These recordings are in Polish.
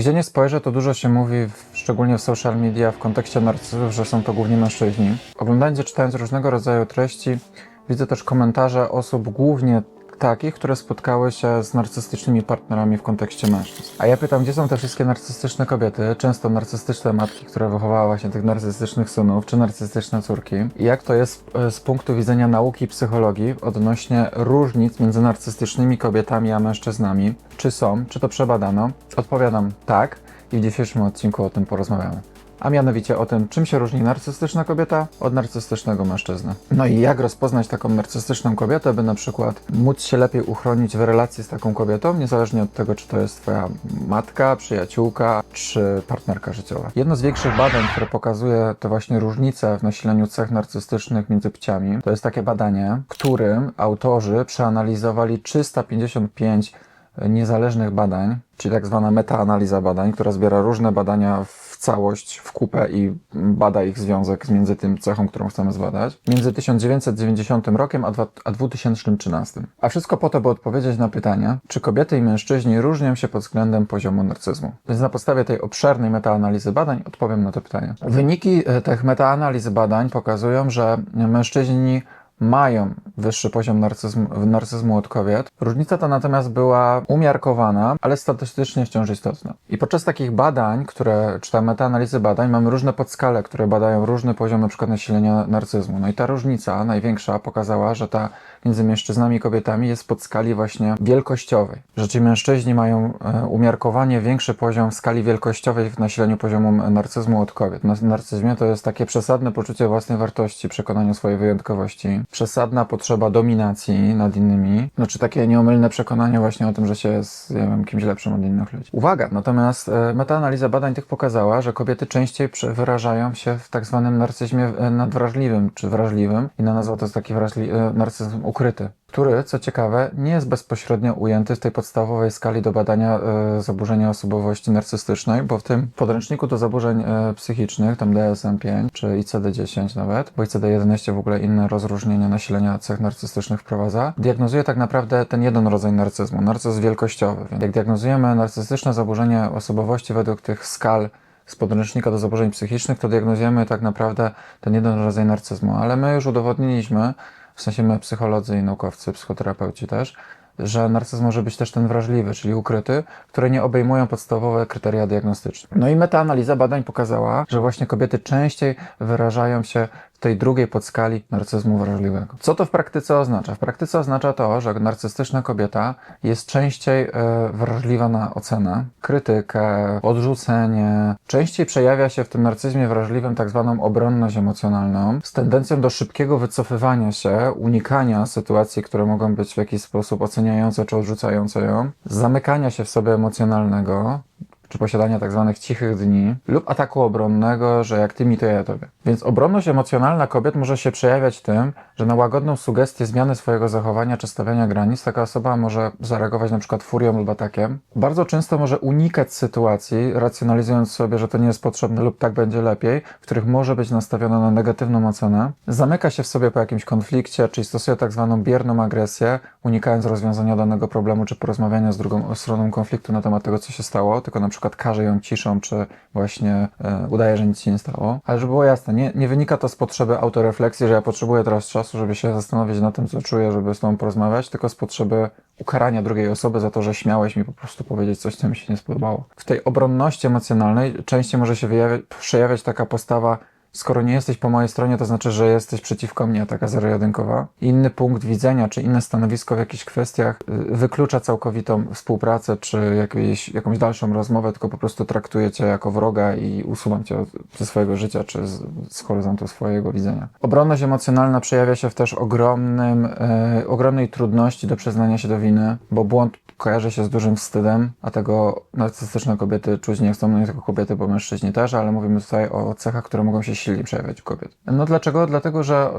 Gdzie nie spojrzę, to dużo się mówi, szczególnie w social media, w kontekście narcyzów, że są to głównie mężczyźni. Oglądając i czytając różnego rodzaju treści, widzę też komentarze osób głównie takich, które spotkały się z narcystycznymi partnerami w kontekście mężczyzn. A ja pytam, gdzie są te wszystkie narcystyczne kobiety, często narcystyczne matki, które wychowały właśnie tych narcystycznych synów, czy narcystyczne córki? I jak to jest e, z punktu widzenia nauki i psychologii odnośnie różnic między narcystycznymi kobietami a mężczyznami? Czy są? Czy to przebadano? Odpowiadam tak i w dzisiejszym odcinku o tym porozmawiamy a mianowicie o tym, czym się różni narcystyczna kobieta od narcystycznego mężczyzny. No i jak rozpoznać taką narcystyczną kobietę, by na przykład móc się lepiej uchronić w relacji z taką kobietą, niezależnie od tego, czy to jest twoja matka, przyjaciółka, czy partnerka życiowa. Jedno z większych badań, które pokazuje te właśnie różnice w nasileniu cech narcystycznych między płciami, to jest takie badanie, którym autorzy przeanalizowali 355 niezależnych badań, czyli tak zwana metaanaliza badań, która zbiera różne badania w całość, w kupę i bada ich związek między tym cechą, którą chcemy zbadać, między 1990 rokiem a dwa- a 2013. A wszystko po to, by odpowiedzieć na pytanie, czy kobiety i mężczyźni różnią się pod względem poziomu narcyzmu. Więc na podstawie tej obszernej metaanalizy badań odpowiem na to pytanie. Wyniki e, tych metaanaliz badań pokazują, że mężczyźni mają wyższy poziom narcyzmu, narcyzmu od kobiet. Różnica ta natomiast była umiarkowana, ale statystycznie wciąż istotna. I podczas takich badań, które, czy tam metaanalizy badań, mamy różne podskale, które badają różny poziom na przykład nasilenia narcyzmu. No i ta różnica największa pokazała, że ta między mężczyznami i kobietami jest pod skali właśnie wielkościowej. Ci mężczyźni mają e, umiarkowanie większy poziom skali wielkościowej w nasileniu poziomu narcyzmu od kobiet. Na narcyzmie to jest takie przesadne poczucie własnej wartości, przekonanie o swojej wyjątkowości, przesadna potrzeba dominacji nad innymi, znaczy takie nieomylne przekonanie właśnie o tym, że się jest, nie wiem, kimś lepszym od innych ludzi. Uwaga, natomiast e, metaanaliza badań tych pokazała, że kobiety częściej wyrażają się w tak zwanym narcyzmie e, nadwrażliwym czy wrażliwym. Inna nazwa to jest taki wrażli- narcyzm ukryty, który, co ciekawe, nie jest bezpośrednio ujęty w tej podstawowej skali do badania e, zaburzenia osobowości narcystycznej, bo w tym podręczniku do zaburzeń e, psychicznych, tam DSM-5 czy ICD-10 nawet, bo ICD-11 w ogóle inne rozróżnienia nasilenia cech narcystycznych wprowadza, diagnozuje tak naprawdę ten jeden rodzaj narcyzmu, narcyzm wielkościowy. Więc jak diagnozujemy narcystyczne zaburzenie osobowości według tych skal z podręcznika do zaburzeń psychicznych, to diagnozujemy tak naprawdę ten jeden rodzaj narcyzmu. Ale my już udowodniliśmy, w sensie my psycholodzy i naukowcy, psychoterapeuci też, że narcyzm może być też ten wrażliwy, czyli ukryty, które nie obejmują podstawowe kryteria diagnostyczne. No i metaanaliza badań pokazała, że właśnie kobiety częściej wyrażają się tej drugiej podskali narcyzmu wrażliwego. Co to w praktyce oznacza? W praktyce oznacza to, że narcystyczna kobieta jest częściej e, wrażliwa na ocenę, krytykę, odrzucenie. Częściej przejawia się w tym narcyzmie wrażliwym tak zwaną obronność emocjonalną z tendencją do szybkiego wycofywania się, unikania sytuacji, które mogą być w jakiś sposób oceniające czy odrzucające ją, zamykania się w sobie emocjonalnego, czy posiadania tak zwanych cichych dni, lub ataku obronnego, że jak ty mi, to ja tobie. Więc obronność emocjonalna kobiet może się przejawiać tym, że na łagodną sugestię zmiany swojego zachowania czy stawiania granic taka osoba może zareagować przykład furią lub atakiem. Bardzo często może unikać sytuacji, racjonalizując sobie, że to nie jest potrzebne lub tak będzie lepiej, w których może być nastawiona na negatywną ocenę. Zamyka się w sobie po jakimś konflikcie, czyli stosuje tak zwaną bierną agresję, unikając rozwiązania danego problemu czy porozmawiania z drugą stroną konfliktu na temat tego, co się stało, tylko na przykład karze ją ciszą, czy właśnie e, udaje, że nic się nie stało. Ale żeby było jasne, nie, nie wynika to z potrzeby autorefleksji, że ja potrzebuję teraz czasu, żeby się zastanowić nad tym, co czuję, żeby z tobą porozmawiać, tylko z potrzeby ukarania drugiej osoby za to, że śmiałeś mi po prostu powiedzieć coś, co mi się nie spodobało. W tej obronności emocjonalnej częściej może się przejawiać taka postawa Skoro nie jesteś po mojej stronie, to znaczy, że jesteś przeciwko mnie, taka zero-jedynkowa. Inny punkt widzenia, czy inne stanowisko w jakichś kwestiach y, wyklucza całkowitą współpracę, czy jakieś, jakąś dalszą rozmowę, tylko po prostu traktuje cię jako wroga i usuwam cię ze swojego życia, czy z, z horyzontu swojego widzenia. Obronność emocjonalna przejawia się w też ogromnym, y, ogromnej trudności do przyznania się do winy, bo błąd kojarzy się z dużym wstydem, a tego narcystyczne kobiety czuć nie chcą, no nie tylko kobiety, bo mężczyźni też, ale mówimy tutaj o cechach, które mogą się silnie przejawiać u kobiet. No dlaczego? Dlatego, że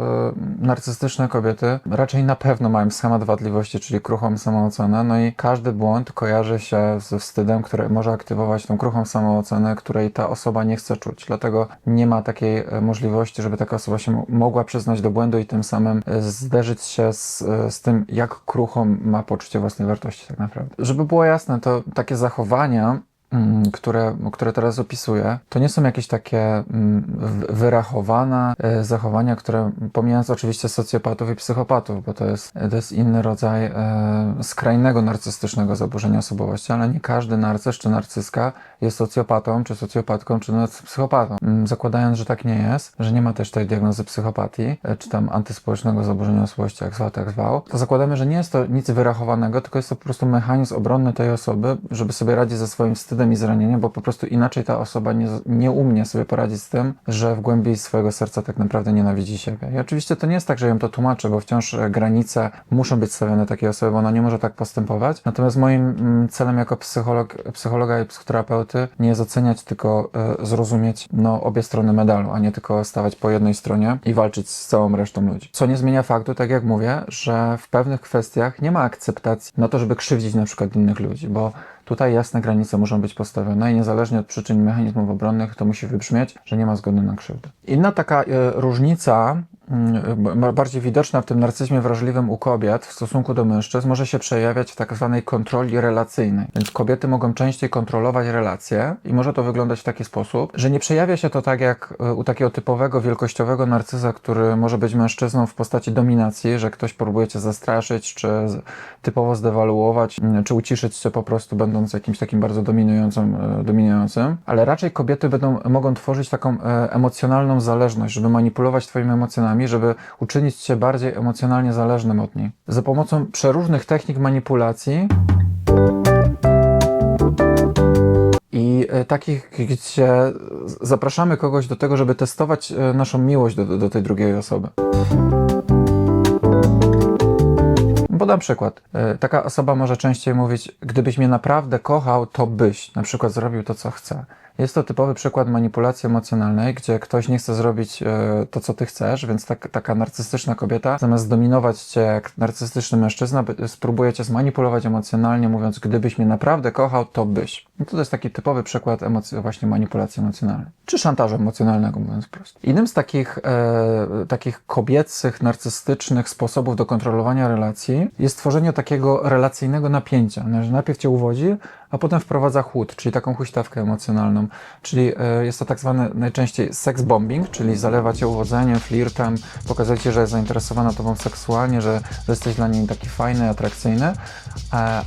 y, narcystyczne kobiety raczej na pewno mają schemat wadliwości, czyli kruchą samoocenę, no i każdy błąd kojarzy się ze wstydem, który może aktywować tą kruchą samoocenę, której ta osoba nie chce czuć. Dlatego nie ma takiej e, możliwości, żeby taka osoba się mo- mogła przyznać do błędu i tym samym e, zderzyć się z, e, z tym, jak kruchą ma poczucie własnej wartości tak naprawdę. Żeby było jasne, to takie zachowania które, które teraz opisuję, to nie są jakieś takie mm, wyrachowane e, zachowania, które pomijając oczywiście socjopatów i psychopatów, bo to jest, to jest inny rodzaj e, skrajnego narcystycznego zaburzenia osobowości, ale nie każdy narcyz czy narcyzka jest socjopatą, czy socjopatką, czy nawet psychopatą. Mm, Zakładając, że tak nie jest, że nie ma też tej diagnozy psychopatii, e, czy tam antyspołecznego zaburzenia osobowości, jak zwał, tak zwał, to zakładamy, że nie jest to nic wyrachowanego, tylko jest to po prostu mechanizm obronny tej osoby, żeby sobie radzić ze swoim wstydem i zranieniem, bo po prostu inaczej ta osoba nie, nie umie sobie poradzić z tym, że w głębi swojego serca tak naprawdę nienawidzi siebie. I oczywiście to nie jest tak, że ją to tłumaczę, bo wciąż e, granice muszą być stawiane takiej osoby, bo ona nie może tak postępować. Natomiast moim mm, celem jako psycholog, psychologa i psychoterapeuty nie jest oceniać, tylko e, zrozumieć no, obie strony medalu, a nie tylko stawać po jednej stronie i walczyć z całą resztą ludzi. Co nie zmienia faktu, tak jak mówię, że w pewnych kwestiach nie ma akceptacji na to, żeby krzywdzić na przykład innych ludzi, bo Tutaj jasne granice muszą być postawione i niezależnie od przyczyn mechanizmów obronnych to musi wybrzmieć, że nie ma zgody na krzywdę. Inna taka e, różnica, bardziej widoczna w tym narcyzmie wrażliwym u kobiet w stosunku do mężczyzn, może się przejawiać w tak zwanej kontroli relacyjnej. Więc kobiety mogą częściej kontrolować relacje i może to wyglądać w taki sposób, że nie przejawia się to tak jak e, u takiego typowego, wielkościowego narcyza, który może być mężczyzną w postaci dominacji, że ktoś próbuje cię zastraszyć, czy typowo zdewaluować, mm, czy uciszyć cię po prostu będąc jakimś takim bardzo dominującym, e, dominującym, ale raczej kobiety będą, mogą tworzyć taką e, emocjonalną zależność, żeby manipulować twoimi emocjonami, żeby uczynić cię bardziej emocjonalnie zależnym od nich. Za pomocą przeróżnych technik manipulacji i e, takich, gdzie zapraszamy kogoś do tego, żeby testować e, naszą miłość do, do, do tej drugiej osoby. Podam przykład. E, Taka osoba może częściej mówić, gdybyś mnie naprawdę kochał, to byś na przykład zrobił to, co chce. Jest to typowy przykład manipulacji emocjonalnej, gdzie ktoś nie chce zrobić e, to, co ty chcesz, więc tak, taka narcystyczna kobieta, zamiast zdominować cię jak narcystyczny mężczyzna, spróbuje cię zmanipulować emocjonalnie, mówiąc, gdybyś mnie naprawdę kochał, to byś. I to jest taki typowy przykład emocji, właśnie manipulacji emocjonalnej. Czy szantażu emocjonalnego, mówiąc prosto. Innym z takich, e, takich kobiecych, narcystycznych sposobów do kontrolowania relacji jest tworzenie takiego relacyjnego napięcia, no, najpierw cię uwodzi, a potem wprowadza chłód, czyli taką huśtawkę emocjonalną. Czyli e, jest to tak zwany najczęściej sex bombing, czyli zalewa cię uwodzeniem, flirtem, pokazuje ci, że jest zainteresowana tobą seksualnie, że, że jesteś dla niej taki fajny, atrakcyjny, e,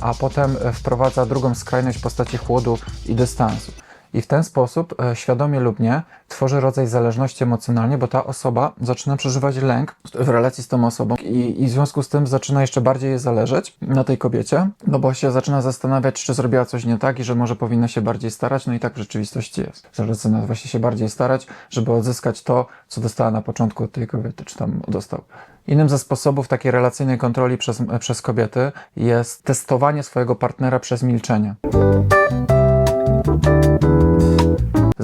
a potem wprowadza drugą skrajność w postaci chłodu i dystansu. I w ten sposób, e, świadomie lub nie, tworzy rodzaj zależności emocjonalnej, bo ta osoba zaczyna przeżywać lęk w relacji z tą osobą i, i w związku z tym zaczyna jeszcze bardziej jej zależeć na tej kobiecie, no bo się zaczyna zastanawiać, czy zrobiła coś nie tak i że może powinna się bardziej starać, no i tak w rzeczywistości jest. Zaczyna właśnie się bardziej starać, żeby odzyskać to, co dostała na początku od tej kobiety, czy tam dostał. Innym ze sposobów takiej relacyjnej kontroli przez, przez kobiety jest testowanie swojego partnera przez milczenie.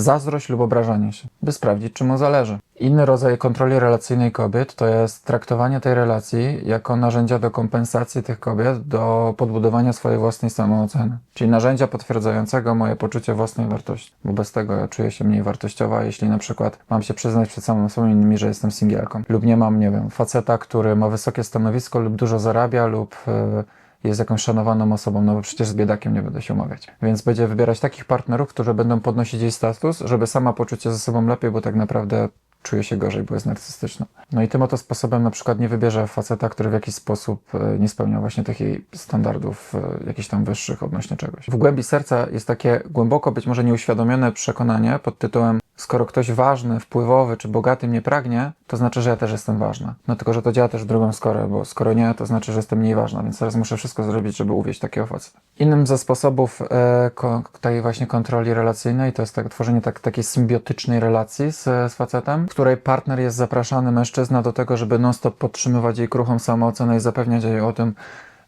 Zazdrość lub obrażanie się, by sprawdzić, czy mu zależy. Inny rodzaj kontroli relacyjnej kobiet to jest traktowanie tej relacji jako narzędzia do kompensacji tych kobiet do podbudowania swojej własnej samooceny. Czyli narzędzia potwierdzającego moje poczucie własnej wartości. Bo bez tego ja czuję się mniej wartościowa, jeśli na przykład mam się przyznać przed samą osobą innymi, że jestem singielką. Lub nie mam, nie wiem, faceta, który ma wysokie stanowisko lub dużo zarabia lub... Yy, jest jakąś szanowaną osobą, no bo przecież z biedakiem nie będę się umawiać. Więc będzie wybierać takich partnerów, którzy będą podnosić jej status, żeby sama poczuć się ze sobą lepiej, bo tak naprawdę czuje się gorzej, bo jest narcystyczna. No i tym oto sposobem na przykład nie wybierze faceta, który w jakiś sposób e, nie spełnia właśnie tych jej standardów e, jakichś tam wyższych odnośnie czegoś. W głębi serca jest takie głęboko być może nieuświadomione przekonanie pod tytułem skoro ktoś ważny, wpływowy czy bogaty mnie pragnie, to znaczy, że ja też jestem ważna. No tylko, że to działa też w drugą skorę, bo skoro nie, to znaczy, że jestem mniej ważna, więc teraz muszę wszystko zrobić, żeby uwieść takiego faceta. Innym ze sposobów e, tej właśnie kontroli relacyjnej to jest tak, tworzenie tak, takiej symbiotycznej relacji z, z facetem, której partner jest zapraszany, mężczyzna, do tego, żeby non-stop podtrzymywać jej kruchą samoocenę i zapewniać jej o tym,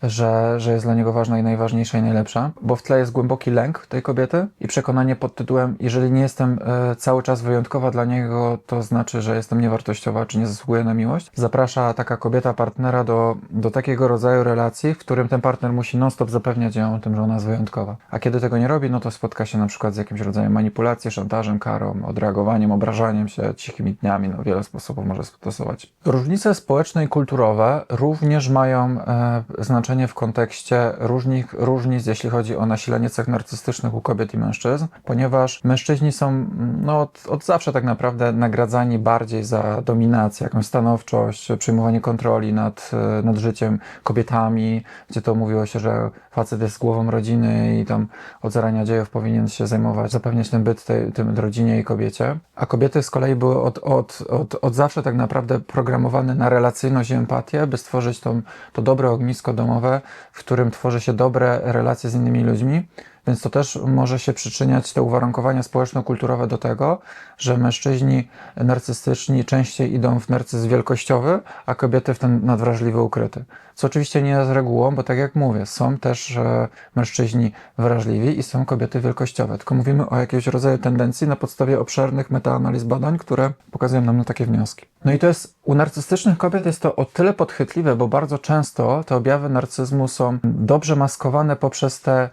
że, że jest dla niego ważna i najważniejsza i najlepsza, bo w tle jest głęboki lęk tej kobiety i przekonanie pod tytułem, jeżeli nie jestem e, cały czas wyjątkowa dla niego, to znaczy, że jestem niewartościowa, czy nie zasługuję na miłość. Zaprasza taka kobieta partnera do, do takiego rodzaju relacji, w którym ten partner musi non-stop zapewniać ją o tym, że ona jest wyjątkowa. A kiedy tego nie robi, no to spotka się na przykład z jakimś rodzajem manipulacji, szantażem, karą, odreagowaniem, obrażaniem się, cichymi dniami, no wiele sposobów może stosować. Różnice społeczne i kulturowe również mają e, znaczenie znaczenie w kontekście różnych, różnic, jeśli chodzi o nasilenie cech narcystycznych u kobiet i mężczyzn, ponieważ mężczyźni są no, od, od zawsze tak naprawdę nagradzani bardziej za dominację, jakąś stanowczość, przyjmowanie kontroli nad, nad życiem kobietami, gdzie to mówiło się, że facet jest głową rodziny i tam od zarania dziejów powinien się zajmować, zapewniać ten byt tej, tym rodzinie i kobiecie. A kobiety z kolei były od, od, od, od zawsze tak naprawdę programowane na relacyjność i empatię, by stworzyć tą, to dobre ognisko domowe, w którym tworzy się dobre relacje z innymi ludźmi. Więc to też może się przyczyniać, te uwarunkowania społeczno-kulturowe do tego, że mężczyźni narcystyczni częściej idą w narcyzm wielkościowy, a kobiety w ten nadwrażliwy ukryty. Co oczywiście nie jest regułą, bo tak jak mówię, są też e, mężczyźni wrażliwi i są kobiety wielkościowe. Tylko mówimy o jakiegoś rodzaju tendencji na podstawie obszernych metaanaliz badań, które pokazują nam na takie wnioski. No i to jest, u narcystycznych kobiet jest to o tyle podchwytliwe, bo bardzo często te objawy narcyzmu są dobrze maskowane poprzez te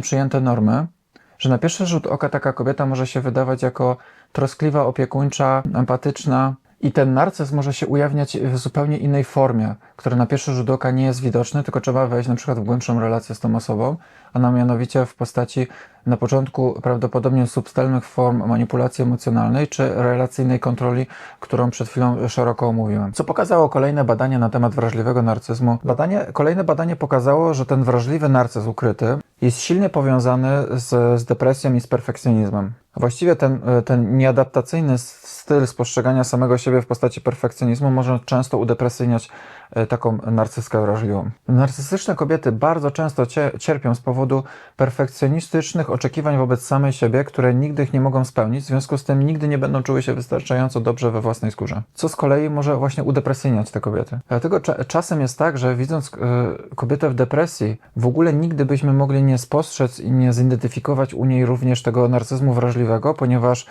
przyjęte normy, że na pierwszy rzut oka taka kobieta może się wydawać jako troskliwa, opiekuńcza, empatyczna, i ten narcyzm może się ujawniać w zupełnie innej formie, która na pierwszy rzut oka nie jest widoczny, tylko trzeba wejść na przykład w głębszą relację z tą osobą, a na mianowicie w postaci na początku prawdopodobnie subtelnych form manipulacji emocjonalnej czy relacyjnej kontroli, którą przed chwilą szeroko omówiłem. Co pokazało kolejne badanie na temat wrażliwego narcyzmu? Badanie, kolejne badanie pokazało, że ten wrażliwy narcyzm ukryty jest silnie powiązany z, z depresją i z perfekcjonizmem. Właściwie ten, ten nieadaptacyjny styl spostrzegania samego siebie w postaci perfekcjonizmu może często udepresyjniać e, taką narcyskę wrażliwą. Narcystyczne kobiety bardzo często cierpią z powodu perfekcjonistycznych oczekiwań wobec samej siebie, które nigdy ich nie mogą spełnić, w związku z tym nigdy nie będą czuły się wystarczająco dobrze we własnej skórze. Co z kolei może właśnie udepresyjniać te kobiety. Dlatego cza czasem jest tak, że widząc yy, kobietę w depresji, w ogóle nigdy byśmy mogli nie spostrzec i nie zidentyfikować u niej również tego narcyzmu wrażliwego, ponieważ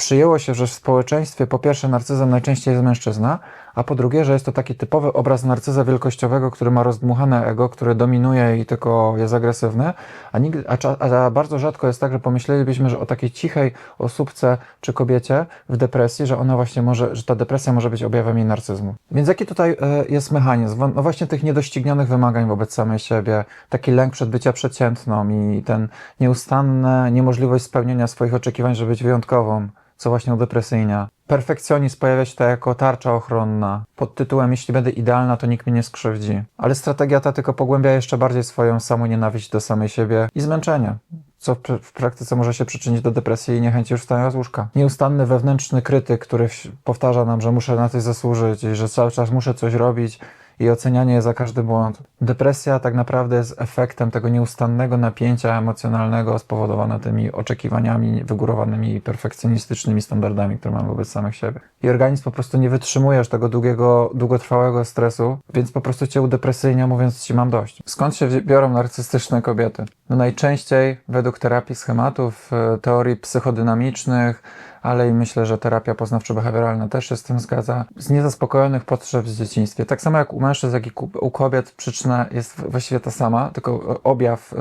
przyjęło się, że w społeczeństwie po pierwsze narcyzem najczęściej jest mężczyzna, a po drugie, że jest to taki typowy obraz narcyza wielkościowego, który ma rozdmuchane ego, który dominuje i tylko jest agresywny, a, nigdy, a, a bardzo rzadko jest tak, że pomyślelibyśmy, że o takiej cichej osóbce czy kobiecie w depresji, że ona właśnie może, że ta depresja może być objawem jej narcyzmu. Więc jaki tutaj e, jest mechanizm? No właśnie tych niedoścignionych wymagań wobec samej siebie, taki lęk przed bycia przeciętną i ten nieustanne niemożliwość spełnienia swoich oczekiwań, żeby być wyjątkową co właśnie udepresyjnia. Perfekcjonizm pojawia się tak jako tarcza ochronna, pod tytułem jeśli będę idealna, to nikt mnie nie skrzywdzi. Ale strategia ta tylko pogłębia jeszcze bardziej swoją samą nienawiść do samej siebie i zmęczenie co w praktyce może się przyczynić do depresji i niechęci już wstania z łóżka. Nieustanny wewnętrzny krytyk, który powtarza nam, że muszę na coś zasłużyć i że cały czas muszę coś robić, i ocenianie za każdy błąd. Depresja tak naprawdę jest efektem tego nieustannego napięcia emocjonalnego spowodowane tymi oczekiwaniami wygórowanymi i perfekcjonistycznymi standardami, które mamy wobec samych siebie. I organizm po prostu nie wytrzymujesz tego długiego, długotrwałego stresu, więc po prostu cię udepresyjnia, mówiąc ci mam dość. Skąd się biorą narcystyczne kobiety? No najczęściej według terapii schematów, e, teorii psychodynamicznych, ale i myślę, że terapia poznawczo-behawioralna też się z tym zgadza, z niezaspokojonych potrzeb w dzieciństwie. Tak samo jak u mężczyzn, jak i u kobiet przyczyna jest właściwie ta sama, tylko objaw e,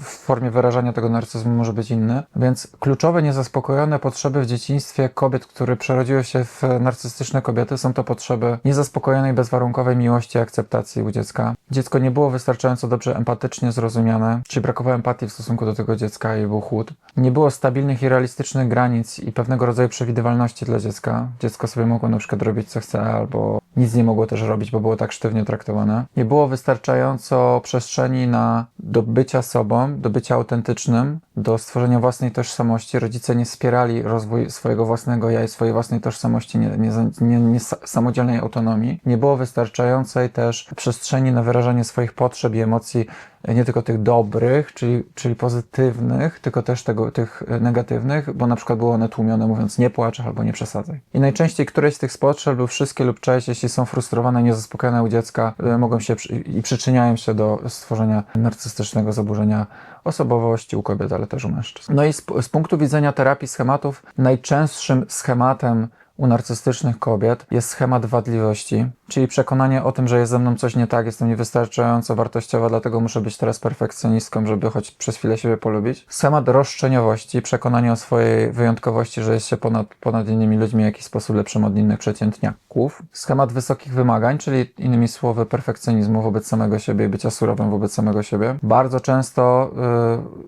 w formie wyrażania tego narcyzmu może być inny. Więc kluczowe niezaspokojone potrzeby w dzieciństwie kobiet, które przerodziły się w narcystyczne kobiety, są to potrzeby niezaspokojonej, bezwarunkowej miłości i akceptacji u dziecka. Dziecko nie było wystarczająco dobrze empatycznie zrozumiane, czyli brakowało empatii w stosunku do tego dziecka i był chłód. Nie było stabilnych i realistycznych granic i pewnego rodzaju przewidywalności dla dziecka. Dziecko sobie mogło na przykład robić co chce, albo nic nie mogło też robić, bo było tak sztywnie traktowane. Nie było wystarczająco przestrzeni na do bycia sobą, do bycia autentycznym, do stworzenia własnej tożsamości. Rodzice nie wspierali rozwój swojego własnego ja i swojej własnej tożsamości, nie, nie, nie, nie samodzielnej autonomii. Nie było wystarczającej też przestrzeni na wyrażanie swoich potrzeb i emocji nie tylko tych dobrych, czyli, czyli pozytywnych, tylko też tego, tych negatywnych, bo na przykład było one tłumione mówiąc nie płacz albo nie przesadzaj. I najczęściej któreś z tych potrzeb lub wszystkie lub część, jeśli są frustrowane, niezaspokojone u dziecka, y, mogą się i przyczyniają się do stworzenia narcystycznego zaburzenia osobowości u kobiet, ale też u mężczyzn. No i z, z punktu widzenia terapii schematów, najczęstszym schematem u narcystycznych kobiet jest schemat wadliwości, czyli przekonanie o tym, że jest ze mną coś nie tak, jestem niewystarczająco wartościowa, dlatego muszę być teraz perfekcjonistką, żeby choć przez chwilę siebie polubić. Schemat roszczeniowości, przekonanie o swojej wyjątkowości, że jest się ponad, ponad innymi ludźmi w jakiś sposób lepszym od innych przeciętniaków. Schemat wysokich wymagań, czyli innymi słowy perfekcjonizmu wobec samego siebie bycia surowym wobec samego siebie. Bardzo często,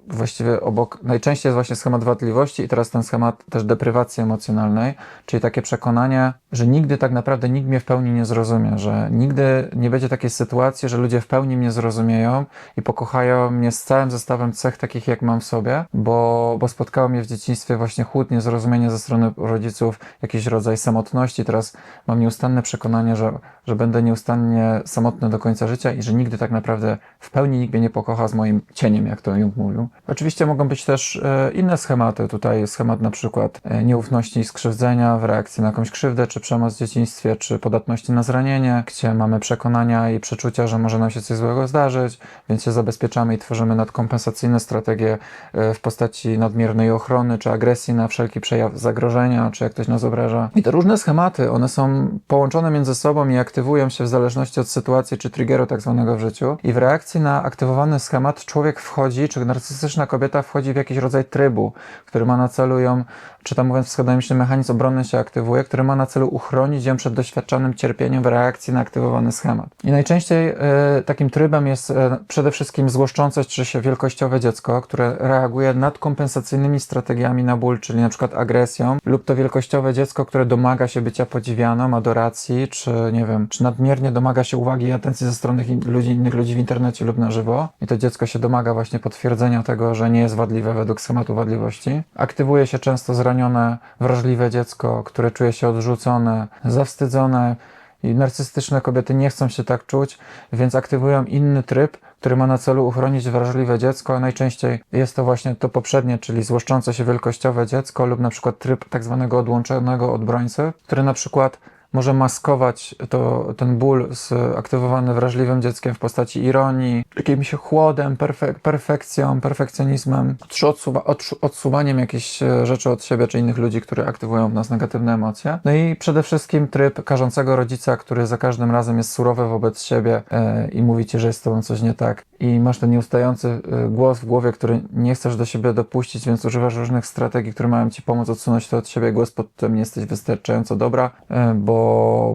yy, właściwie obok, najczęściej jest właśnie schemat wadliwości i teraz ten schemat też deprywacji emocjonalnej, czyli takie przekonanie, że nigdy tak naprawdę nikt mnie w pełni nie zrozumie, że nigdy nie będzie takiej sytuacji, że ludzie w pełni mnie zrozumieją i pokochają mnie z całym zestawem cech takich, jak mam w sobie, bo, bo spotkało mnie w dzieciństwie właśnie chłód, niezrozumienie ze strony rodziców, jakiś rodzaj samotności. Teraz mam nieustanne przekonanie, że, że będę nieustannie samotny do końca życia i że nigdy tak naprawdę w pełni nikt mnie nie pokocha z moim cieniem, jak to Jung mówił. Oczywiście mogą być też e, inne schematy. Tutaj schemat na przykład e, nieufności i skrzywdzenia w reakcji na jakąś krzywdę, czy przemoc w dzieciństwie, czy podatności na zranienie, gdzie mamy przekonania i przeczucia, że może nam się coś złego zdarzyć, więc się zabezpieczamy i tworzymy nadkompensacyjne strategie e, w postaci nadmiernej ochrony, czy agresji na wszelki przejaw zagrożenia, czy jak ktoś nas obraża. I te różne schematy, one są połączone między sobą i aktywują się w zależności od sytuacji, czy triggeru tak zwanego w życiu. I w reakcji na aktywowany schemat człowiek wchodzi, czy narcystyczna kobieta wchodzi w jakiś rodzaj trybu, który ma na celu ją czy tam mówiąc wschodemiczny mechanizm obronny się aktywuje, który ma na celu uchronić ją przed doświadczanym cierpieniem w reakcji na aktywowany schemat. I najczęściej y, takim trybem jest y, przede wszystkim złoszczące czy się wielkościowe dziecko, które reaguje nadkompensacyjnymi strategiami na ból, czyli na przykład agresją, lub to wielkościowe dziecko, które domaga się bycia podziwianą, adoracji, czy nie wiem, czy nadmiernie domaga się uwagi i atencji ze strony ludzi, innych ludzi w internecie lub na żywo. I to dziecko się domaga właśnie potwierdzenia tego, że nie jest wadliwe według schematu wadliwości. Aktywuje się często zranione, wrażliwe dziecko, które czuje się odrzucone, zawstydzone. I narcystyczne kobiety nie chcą się tak czuć, więc aktywują inny tryb, który ma na celu uchronić wrażliwe dziecko, a najczęściej jest to właśnie to poprzednie, czyli złoszczące się wielkościowe dziecko lub na przykład tryb tak zwanego odłączonego odbrońcy, który na przykład może maskować to, ten ból aktywowany wrażliwym dzieckiem w postaci ironii, jakimś chłodem, perfek perfekcją, perfekcjonizmem, czy odsuwa odsuwaniem jakichś e, rzeczy od siebie czy innych ludzi, które aktywują w nas negatywne emocje. No i przede wszystkim tryb karzącego rodzica, który za każdym razem jest surowy wobec siebie e, i mówi ci, że jest z tobą coś nie tak. I masz ten nieustający e, głos w głowie, który nie chcesz do siebie dopuścić, więc używasz różnych strategii, które mają ci pomóc odsunąć to od siebie. Głos pod tym nie jesteś wystarczająco dobra, bo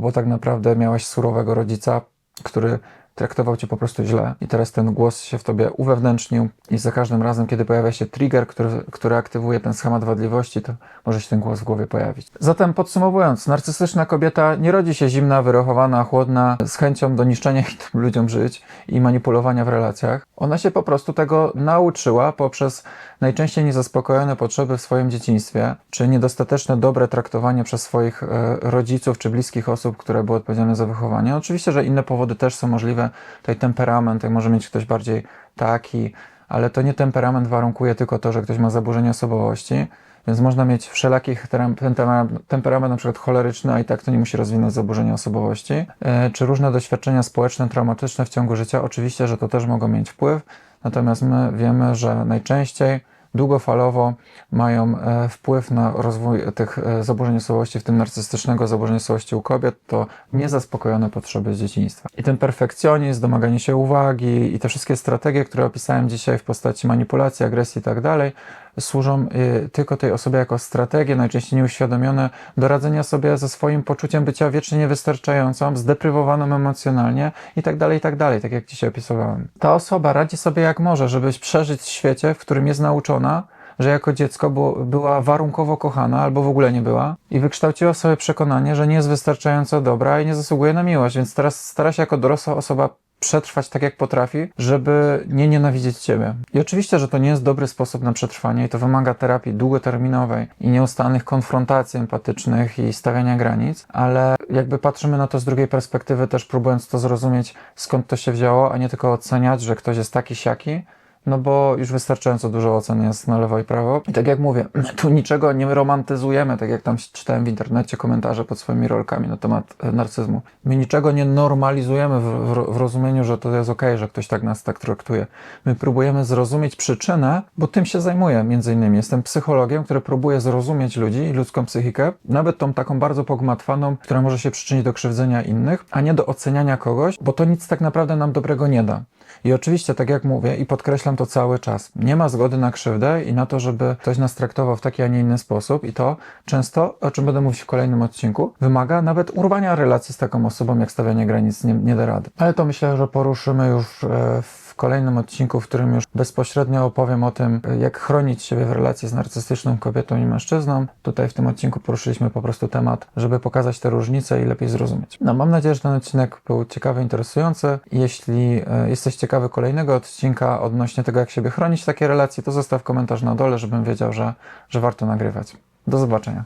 bo, tak naprawdę miałeś surowego rodzica, który traktował cię po prostu źle i teraz ten głos się w tobie uwewnętrznił i za każdym razem, kiedy pojawia się trigger, który, który aktywuje ten schemat wadliwości, to może się ten głos w głowie pojawić. Zatem podsumowując, narcystyczna kobieta nie rodzi się zimna, wyrochowana, chłodna, z chęcią do niszczenia tym ludziom żyć i manipulowania w relacjach. Ona się po prostu tego nauczyła poprzez najczęściej niezaspokojone potrzeby w swoim dzieciństwie, czy niedostateczne dobre traktowanie przez swoich e, rodziców czy bliskich osób, które były odpowiedzialne za wychowanie. Oczywiście, że inne powody też są możliwe. Tutaj temperament, jak może mieć ktoś bardziej taki, ale to nie temperament warunkuje tylko to, że ktoś ma zaburzenie osobowości. Więc można mieć wszelakich temperament, temperament na przykład choleryczny, a i tak to nie musi rozwinąć zaburzenia osobowości. E, czy różne doświadczenia społeczne, traumatyczne w ciągu życia, oczywiście, że to też mogą mieć wpływ. Natomiast my wiemy, że najczęściej długofalowo mają e, wpływ na rozwój tych e, zaburzeń osobowości, w tym narcystycznego zaburzenia osobowości u kobiet, to niezaspokojone potrzeby z dzieciństwa. I ten perfekcjonizm, domaganie się uwagi i te wszystkie strategie, które opisałem dzisiaj w postaci manipulacji, agresji i tak dalej, służą y, tylko tej osobie jako strategie, najczęściej nieuświadomione, do radzenia sobie ze swoim poczuciem bycia wiecznie niewystarczającą, zdeprywowaną emocjonalnie i tak dalej, i tak dalej, tak jak dzisiaj opisywałem. Ta osoba radzi sobie jak może, żeby przeżyć w świecie, w którym jest nauczona, że jako dziecko była warunkowo kochana albo w ogóle nie była i wykształciła sobie przekonanie, że nie jest wystarczająco dobra i nie zasługuje na miłość, więc teraz stara się jako dorosła osoba przetrwać tak, jak potrafi, żeby nie nienawidzieć ciebie. I oczywiście, że to nie jest dobry sposób na przetrwanie i to wymaga terapii długoterminowej i nieustannych konfrontacji empatycznych i stawiania granic, ale jakby patrzymy na to z drugiej perspektywy, też próbując to zrozumieć, skąd to się wzięło, a nie tylko oceniać, że ktoś jest taki siaki, no bo już wystarczająco dużo ocen jest na lewo i prawo. I tak jak mówię, tu niczego nie romantyzujemy, tak jak tam czytałem w internecie komentarze pod swoimi rolkami na temat e, narcyzmu. My niczego nie normalizujemy w, w, w rozumieniu, że to jest okej, że ktoś tak nas tak traktuje. My próbujemy zrozumieć przyczynę, bo tym się zajmuję między innymi. Jestem psychologiem, który próbuje zrozumieć ludzi ludzką psychikę, nawet tą taką bardzo pogmatwaną, która może się przyczynić do krzywdzenia innych, a nie do oceniania kogoś, bo to nic tak naprawdę nam dobrego nie da. I oczywiście, tak jak mówię i podkreślam to cały czas, nie ma zgody na krzywdę i na to, żeby ktoś nas traktował w taki, a nie inny sposób i to często, o czym będę mówić w kolejnym odcinku, wymaga nawet urwania relacji z taką osobą, jak stawianie granic nie, nie da rady. Ale to myślę, że poruszymy już e, w kolejnym odcinku, w którym już bezpośrednio opowiem o tym, jak chronić siebie w relacji z narcystyczną kobietą i mężczyzną. Tutaj w tym odcinku poruszyliśmy po prostu temat, żeby pokazać te różnice i lepiej zrozumieć. No, mam nadzieję, że ten odcinek był ciekawy, interesujący. Jeśli e, jesteś ciekawy kolejnego odcinka odnośnie tego, jak siebie chronić w takiej relacji, to zostaw komentarz na dole, żebym wiedział, że, że warto nagrywać. Do zobaczenia.